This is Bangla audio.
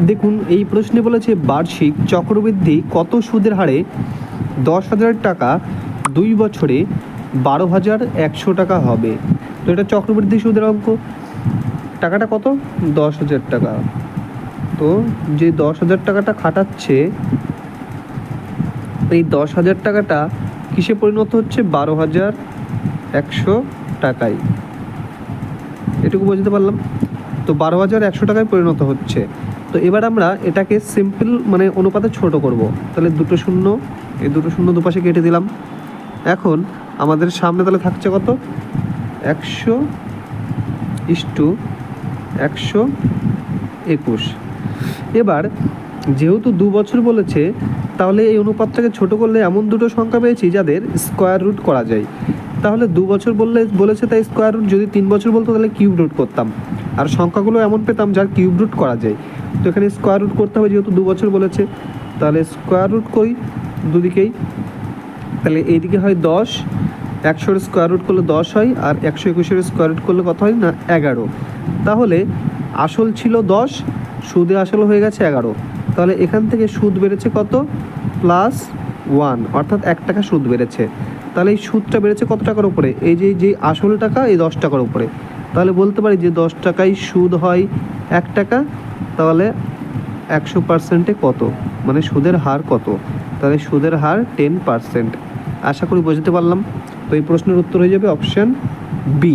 দেখুন, এই প্রশ্নে বলেছে বার্ষিক চক্রবৃদ্ধি কত সুদের হারে? দশ হাজার টাকা, দুই বছরে বারো হাজার একশো টাকা হবে। তো এটা চক্রবৃদ্ধি সুদের অঙ্ক। টাকাটা কত? দশ হাজার টাকা। তো যে দশ হাজার টাকাটা খাটাচ্ছে, এই দশ হাজার টাকাটা কিসে পরিণত হচ্ছে? বারো হাজার একশো টাকায়। এটুকু বুঝতে পারলাম? তো বারো হাজার একশো টাকায় পরিণত হচ্ছে। তো এবার আমরা এটাকে সিম্পল মানে অনুপাতে ছোট করব। তাহলে দুটো শূন্য, এই দুটো শূন্য দুপাশে কেটে দিলাম। এখন আমাদের সামনে তাহলে থাকছে কত? একশো ইস্টু একশো একুশ। এবার যেহেতু দু বছর বলেছে, তাহলে এই অনুপাতটাকে ছোট করলে এমন দুটো সংখ্যা পেয়েছি যাদের স্কোয়ার রুট করা যায়। তাহলে দু বছর বললে, বলেছে তাই স্কোয়ার রুট যদি তিন বছর বলতো, তাহলে কিউব রুট করতাম। আর সংখ্যাগুলো এমন পেতাম যার কিউব রুট করা যায়। তো এখানে স্কোয়ার রুট করতে হবে যেহেতু দু বছর বলেছে, তাহলে স্কোয়ার রুট করি দুদিকেই। তাহলে এইদিকে হয় দশ একশোর স্কোয়ার রুট করলে দশ হয়, আর একশো একুশের স্কোয়ার রুট করলে কত হয়? না, এগারো। তাহলে আসল ছিল দশ, সুদে আসল হয়ে গেছে এগারো। তাহলে এখান থেকে সুদ বেড়েছে কত? প্লাস ওয়ান অর্থাৎ এক টাকা সুদ বেড়েছে। তাহলে এই সুদটা বেড়েছে কত টাকার উপরে? এই যে যে আসল টাকা, এই দশ টাকার উপরে। তাহলে বলতে পারি যে দশ টাকায় সুদ হয় এক টাকা, তাহলে একশো পার্সেন্টে কত? মানে সুদের হার কত? তাহলে সুদের হার টেন পার্সেন্ট আশা করি বুঝতে পারলাম। তো এই প্রশ্নের উত্তর হয়ে যাবে অপশান বি